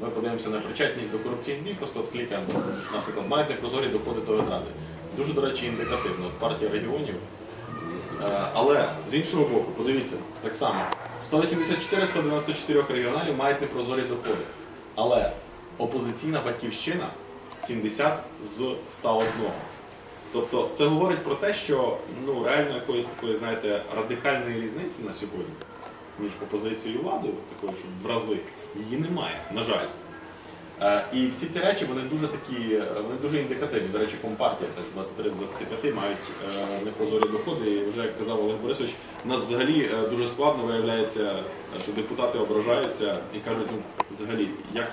Ми подивимося на причетність до корупційних дій, просто от клікаємо, наприклад, мають непрозорі доходи та витрати. Дуже, до речі, індикативно. Партія регіонів. Е, Але з іншого боку, подивіться, так само, 184-194 регіоналів мають непрозорі доходи. Але опозиційна батьківщина 70 з 101. Тобто це говорить про те, що ну, реально якоїсь такої, знаєте, радикальної різниці на сьогодні між опозицією і владою, такої, що в рази, її немає, на жаль. Е, І всі ці речі вони дуже такі, вони дуже індикативні. До речі, компартія теж 23 з 25 мають е, непрозорі доходи. І вже як казав Олег Борисович, у нас взагалі е, дуже складно виявляється, що депутати ображаються і кажуть, ну взагалі, як,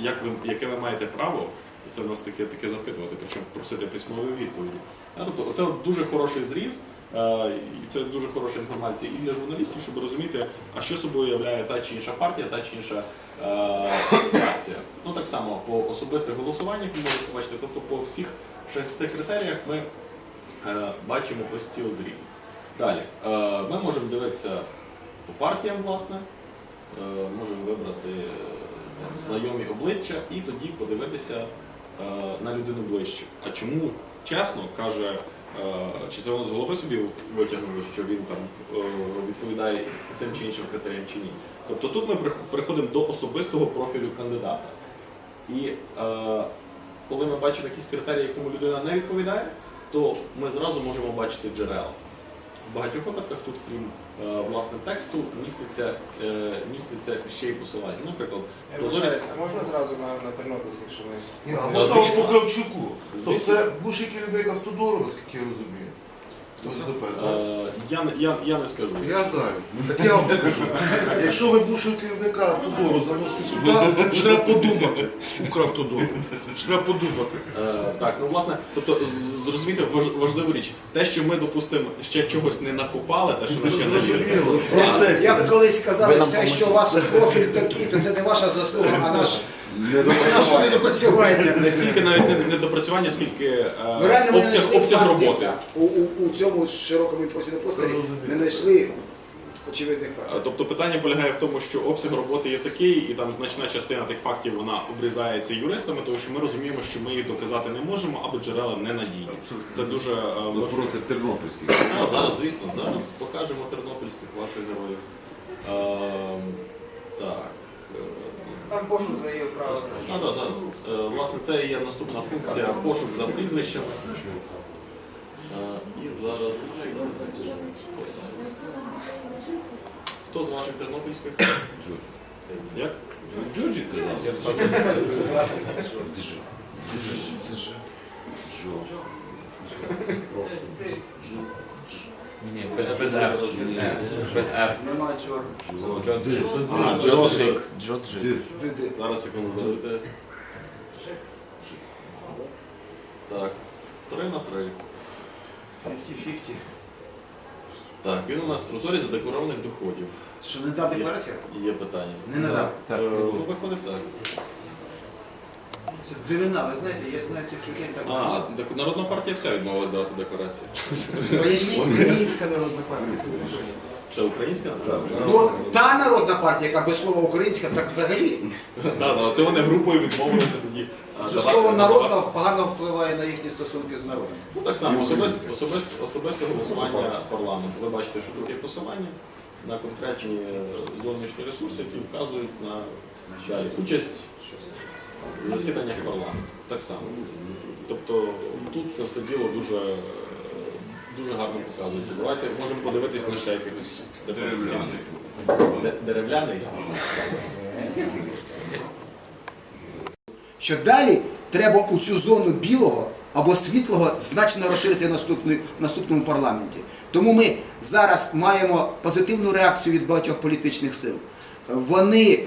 як ви, яке ви маєте право, це в нас таке, таке запитувати, причому просити письмові відповіді. А, тобто, це дуже хороший зріз. е, І це дуже хороша інформація і для журналістів, щоб розуміти, а що собою являє та чи інша партія, та чи інша е, фракція. Ну так само по особистих голосуваннях ви можете побачити, тобто по всіх шести критеріях ми е, бачимо ось ці зріз. Далі, ми можемо дивитися по партіям, власне, можемо вибрати знайомі обличчя і тоді подивитися на людину ближче. А чому чесно каже, е, чи це воно з голови собі витягнуло, що він там е, відповідає тим чи іншим критеріям чи ні? Тобто тут ми прих- переходимо до особистого профілю кандидата. І е, коли ми бачимо якісь критерії, якому людина не відповідає, то ми зразу можемо бачити джерела. В багатьох випадках тут, крім е, власне тексту, міститься, е, міститься ще й посилання. Наприклад, Я прозорість. а можна зразу на, на Тернопільськ, якщо ми... Ні, а Та, можна по Кравчуку. Тобто це бушики людей Кавтодорова, скільки я розумію. Так? Е, я, не- я, я не скажу. Я знаю. Ну так я вам скажу. Якщо ви бувшого керівника автодору заносите сюди, то треба подумати. Укравтодору. Що треба подумати. Е, так, ну власне, тобто з- зрозуміти важ- важливу річ. Те, що ми, допустимо, ще чогось не накопали, те, що ми ще не віримо. Зрозуміло. В процесі. Як колись Ви казали, те, що у вас профіль такий, то це не ваша заслуга, а наш недопрацювання. Не стільки навіть не, не допрацювання, скільки е, Ми реально не обсяг, знайшли обсяг фактів, роботи. так. У, у, у цьому широкому інформаційному просторі не знайшли очевидних фактів. Е, Тобто питання полягає в тому, що обсяг роботи є такий, і там значна частина тих фактів вона обрізається юристами, тому що ми розуміємо, що ми їх доказати не можемо, або джерела ненадійні. Це дуже е, важливо. А, зараз, звісно, зараз покажемо тернопільських ваших героїв. Ем, так. е, Там пошук за її право. А, да, зараз. Е, Власне, це є наступна функція пошук за прізвищами. Е, І зараз. Ось. Хто з ваших тернопільських? Як? Джоджі казав. Ні, без, без R. Е, Без R. Немає чого. А, Джоджик. Джоджик. Зараз секунду дадите. Так. Три на три. 50-50. Так, він у нас прозорі задекларованих доходів. Що не дав декларацію? Є питання. Не надав. Е, Ну, виходить так. Це дивина, ви знаєте, я знаю цих людей так. А, так Народна партія вся відмовилась давати декларації. Поясніть українська народна партія. Це українська? Так. Ну, та народна партія, яка без слова українська, так взагалі. Да, да, це вони групою відмовилися тоді. а, Що давати- слово давати- народна погано впливає на їхні стосунки з народом. Ну так само, особисте, особисте, особисте голосування парламенту. Ви бачите, що тут є посилання на конкретні е, зовнішні ресурси, які вказують на участь засіданнях парламенту. Так само. Тобто тут це все діло дуже, дуже гарно показується. Давайте можемо подивитись на ще якихось Степанців. Деревляний. Що далі треба у цю зону білого або світлого значно розширити наступний- в наступному парламенті. Тому ми зараз маємо позитивну реакцію від багатьох політичних сил. Вони,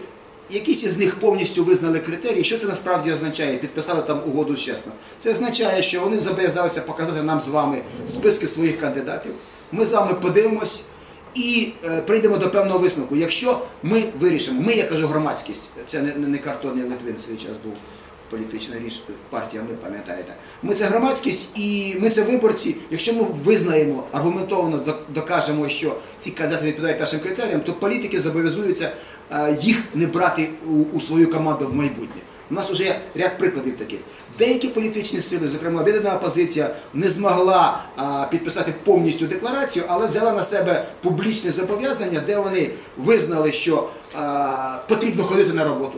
якісь із них повністю визнали критерії. Що це насправді означає? Підписали там угоду чесно. Це означає, що вони зобов'язалися показати нам з вами списки своїх кандидатів. Ми з вами подивимось і е, прийдемо до певного висновку. Якщо ми вирішимо, ми, я кажу, громадськість, це не, не картонний Литвин свій час був політична річ, партія, ми пам'ятаєте. Ми це громадськість і ми це виборці. Якщо ми визнаємо, аргументовано док- докажемо, що ці кандидати відповідають нашим критеріям, то політики зобов'язуються е, їх не брати у, свою команду в майбутнє. У нас вже є ряд прикладів таких. Деякі політичні сили, зокрема об'єднана опозиція, не змогла а, підписати повністю декларацію, але взяла на себе публічне зобов'язання, де вони визнали, що а, потрібно ходити на роботу.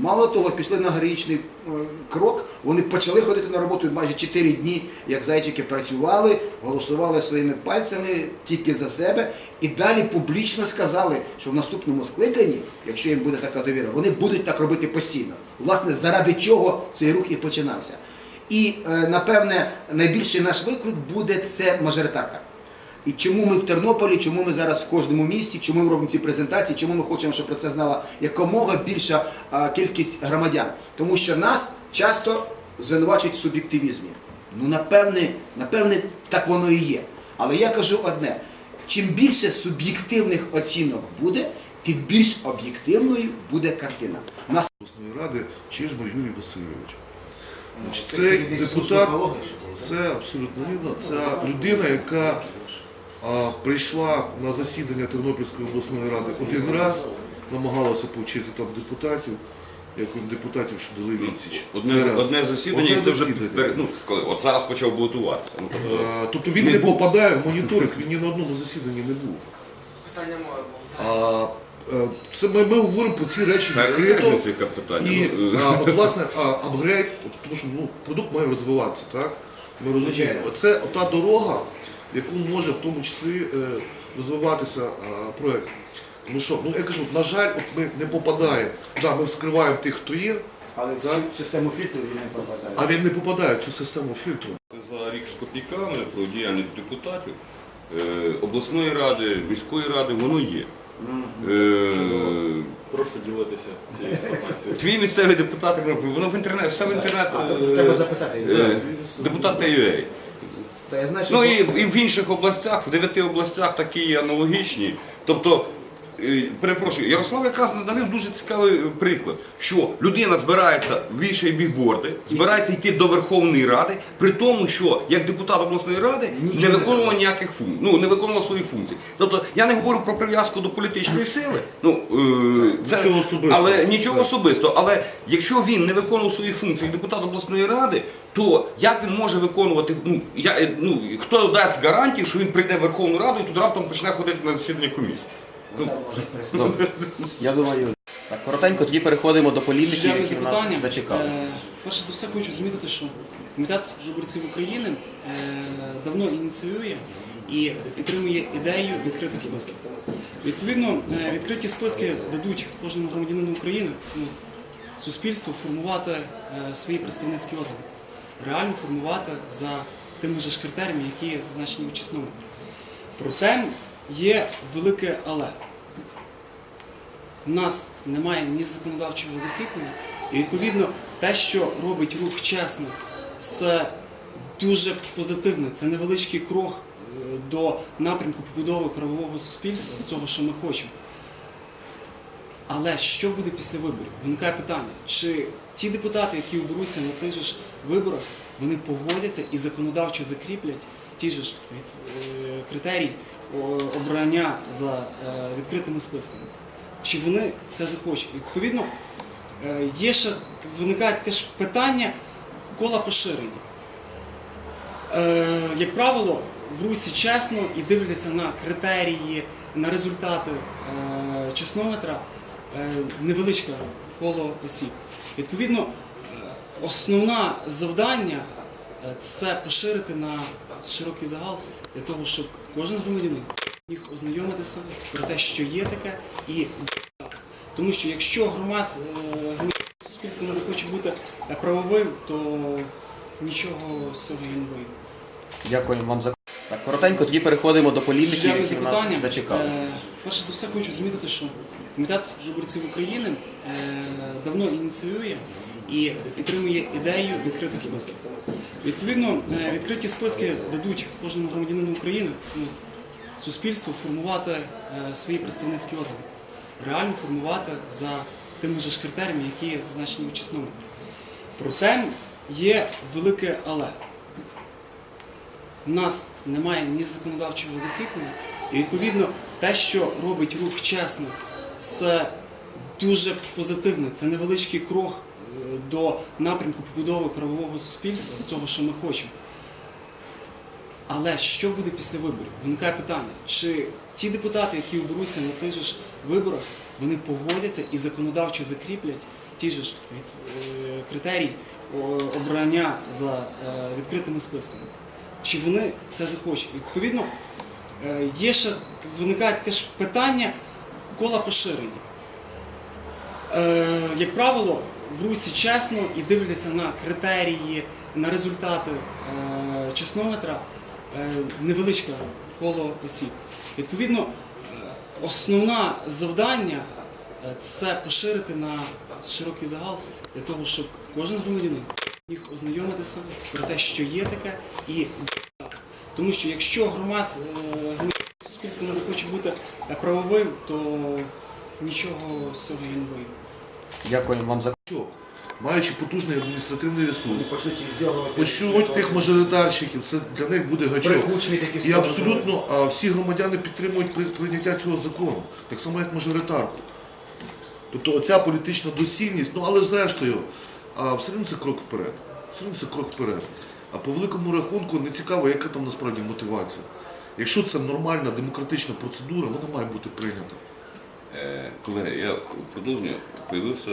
Мало того, пішли на героїчний е, крок. Вони почали ходити на роботу майже 4 дні, як зайчики працювали, голосували своїми пальцями тільки за себе. І далі публічно сказали, що в наступному скликанні, якщо їм буде така довіра, вони будуть так робити постійно. Власне, заради чого цей рух і починався. І е, напевне найбільший наш виклик буде це мажоритарка. І чому ми в Тернополі, чому ми зараз в кожному місті, чому ми робимо ці презентації, чому ми хочемо, щоб про це знала якомога більша а, кількість громадян. Тому що нас часто звинувачують в суб'єктивізмі. Ну, напевне, напевне, так воно і є. Але я кажу одне: чим більше суб'єктивних оцінок буде, тим більш об'єктивною буде картина. Нас обласної ради Чижмар Юрій Васильович. Значить, цей депутат, це абсолютно вірно, це людина, яка а, прийшла на засідання Тернопільської обласної ради один раз, намагалася повчити там депутатів, як депутатів, що дали відсіч. Одне, раз. одне засідання, Одне і це вже засідання. пере- ну, коли, от зараз почав балотуватися. Ну, тобто, А, Тобто він не попадає в моніторинг, він ні на одному засіданні не був. Питання моє. А, е, це ми, ми говоримо про ці речі відкрито. І Ну, е, а, от, власне, апгрейд, тому що ну, продукт має розвиватися, так? Ми розуміємо. Це та дорога, яку може в тому числі е, розвиватися а, проект. Тому що, ну я кажу, на жаль, от ми не попадаємо. Да, ми вскриваємо тих, хто є, але в цю систему фільтру він не пропадає. а він не попадає в цю систему фільтру. За рік з копійками про діяльність депутатів е, обласної ради, міської ради, воно є. Е, Прошу ділитися цією інформацією. Твій місцевий депутат, воно в інтернет, все в інтернет. е, Треба записати. Депутат ТЮА. Та я знаю, що Ну і, в- і в інших областях, в дев'яти областях такі аналогічні. Тобто, перепрошую, Ярослав якраз навів дуже цікавий е, приклад, що людина збирається вішає бігборди, збирається йти до Верховної Ради, при тому, що як депутат обласної ради не виконував ніяких функцій, ну не виконував своїх функцій. Тобто я не говорю про прив'язку до політичної сили, ну е, це Нічого особистого. але нічого особистого. Але якщо він не виконував свої функції депутат обласної ради, то як він може виконувати ну, я, е, ну хто дасть гарантію, що він прийде в Верховну Раду і тут раптом почне ходити на засідання комісії? Я думаю, так коротенько тоді переходимо до політики, які за нас питання. зачекали. Е, Перше за все хочу змітити, що комітет виборців України е, давно ініціює і підтримує ідею відкритих списків. Відповідно, е, відкриті списки дадуть кожному громадянину України ну, суспільству формувати е, свої представницькі органи, реально формувати за тими же ж критеріями, які зазначені у чесному. Проте є велике але. У нас немає ні законодавчого закріплення, і відповідно те, що робить рух чесно, це дуже позитивне, це невеличкий крок е, до напрямку побудови правового суспільства, цього, що ми хочемо. Але що буде після виборів? Виникає питання, чи ті депутати, які оберуться на цих же ж виборах, вони погодяться і законодавчо закріплять ті ж е, критерії обрання за е, відкритими списками? Чи вони це захочуть? Відповідно, е, є ще виникає таке ж питання кола поширення. Е, як правило, в Русі чесно і дивляться на критерії, на результати чеснометра невеличке коло осіб. Відповідно, основне завдання це поширити на широкий загал для того, щоб кожен громадянин міг ознайомитися про те, що є таке, і. Тому що якщо громадське суспільство не захоче бути е, правовим, то нічого з цього не вийде. Дякую вам за так коротенько. Тоді переходимо до політики, дякую за нас зачекали. Е, Перше за все хочу змітити, що комітет виборців України е, давно ініціює і підтримує ідею відкритих списків. Відповідно, е, відкриті списки дадуть кожному громадянину України ну, суспільству формувати е, свої представницькі органи, реально формувати за тими ж критеріями, які зазначені у чесному. Проте є велике але. У нас немає ні законодавчого закріплення, і відповідно те, що робить рух чесно, це дуже позитивне. Це невеличкий крок до напрямку побудови правового суспільства, цього, що ми хочемо. Але що буде після виборів? Виникає питання, чи ті депутати, які оберуться на цих же ж виборах, вони погодяться і законодавчо закріплять ті ж від, е, критерії обрання за е, відкритими списками? Чи вони це захочуть? Відповідно, е, є ще виникає таке ж питання кола поширення. Е, як правило, в Русі чесно і дивляться на критерії, на результати е, чеснометра е, невеличке коло осіб. Відповідно, е, основне завдання це поширити на широкий загал для того, щоб кожен громадянин міг ознайомитися про те, що є таке, і. Тому що якщо громадське суспільство не захоче бути правовим, то нічого з цього не вийде. Дякую вам за Що? Маючи потужний адміністративний ресурс, почують тих мажоритарщиків, це для них буде гачок. І абсолютно а, всі громадяни підтримують прийняття цього закону, так само як мажоритарку. Тобто оця політична доцільність, ну але зрештою, а, все одно це крок вперед. Все одно це крок вперед. А по великому рахунку не цікаво, яка там насправді мотивація. Якщо це нормальна демократична процедура, вона має бути прийнята. Е, Колеги, я продовжую, появився,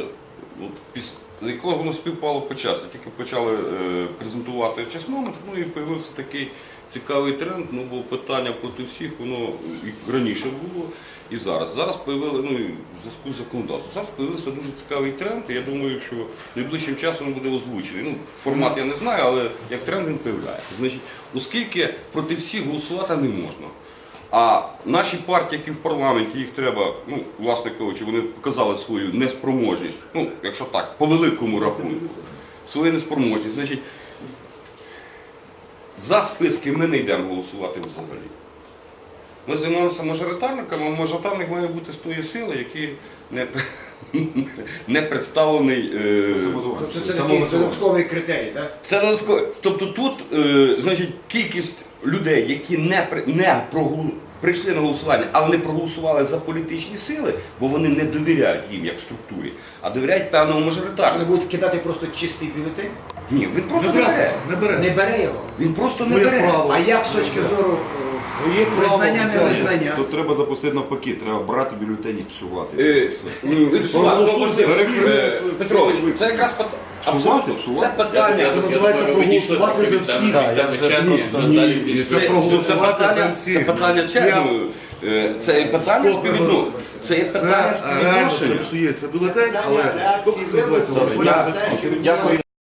от, піс... якого воно співпало по часу, тільки почали е, презентувати чеснометр, ну і появився такий цікавий тренд, ну бо питання проти всіх, воно і раніше було, і зараз. Зараз появили, ну в зв'язку з законодавством, зараз появився дуже цікавий тренд, і я думаю, що найближчим часом він буде озвучений. Ну, формат я не знаю, але як тренд він появляється. Значить, оскільки проти всіх голосувати не можна. А наші партії, які в парламенті, їх треба, ну, власне кажучи, вони показали свою неспроможність, ну, якщо так, по великому рахунку, свою неспроможність. Значить, за списки ми не йдемо голосувати взагалі. Ми займаємося мажоритарниками, а мажоритарник має бути з тої сили, який не, не представлений. Е, Тобто це такий додатковий критерій, так? це додатково. Тобто тут, е, значить, кількість людей, які не, не прогу- прийшли на голосування, але не проголосували за політичні сили, бо вони не довіряють їм як структурі, а довіряють певному Вони будуть кидати просто чистий бюлетень? Ні, він просто Не не бере, не бере. Не бере його. Він просто не бере. право. А як з точки зору Ну, є визнання, не визнання? Тут треба запустити навпаки, треба брати бюлетені і псувати. Е, Петрович, це якраз псувати. це питання. Це називається проголосувати за всіх. Це проголосувати за всіх. це питання чесно. е, Це і питання Стоп, співвідно. Це є Це питання реально це співвідношення. це бюлетень, але скільки це називається голосування за всіх. Дякую.